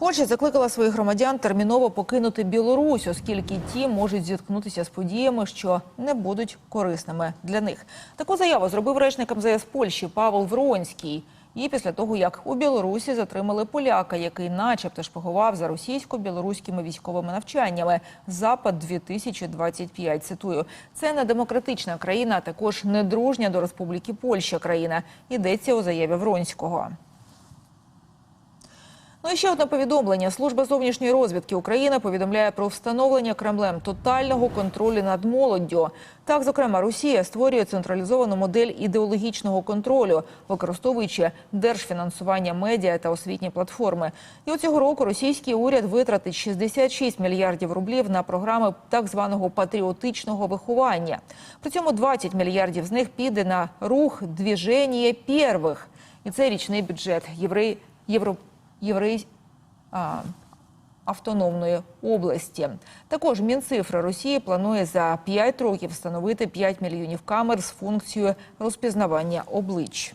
Польща закликала своїх громадян терміново покинути Білорусь, оскільки ті можуть зіткнутися з подіями, що не будуть корисними для них. Таку заяву зробив речник МЗС Польщі Павел Вронський. І після того, як у Білорусі затримали поляка, який, начебто, шпигував за російсько-білоруськими військовими навчаннями. Запад 2025 Цитую, це не демократична країна, а також недружня до Республіки Польща країна. Йдеться у заяві Вронського. Ну і ще одне повідомлення. Служба зовнішньої розвідки України повідомляє про встановлення Кремлем тотального контролю над молоддю. Так, зокрема, Росія створює централізовану модель ідеологічного контролю, використовуючи держфінансування медіа та освітні платформи. І от цього року російський уряд витратить 66 мільярдів рублів на програми так званого патріотичного виховання. При цьому 20 мільярдів з них піде на рух «Двіження первих». І це річний бюджет єврей євро єврей автономної області. Також мінцифра Росії планує за 5 років встановити 5 мільйонів камер з функцією розпізнавання облич.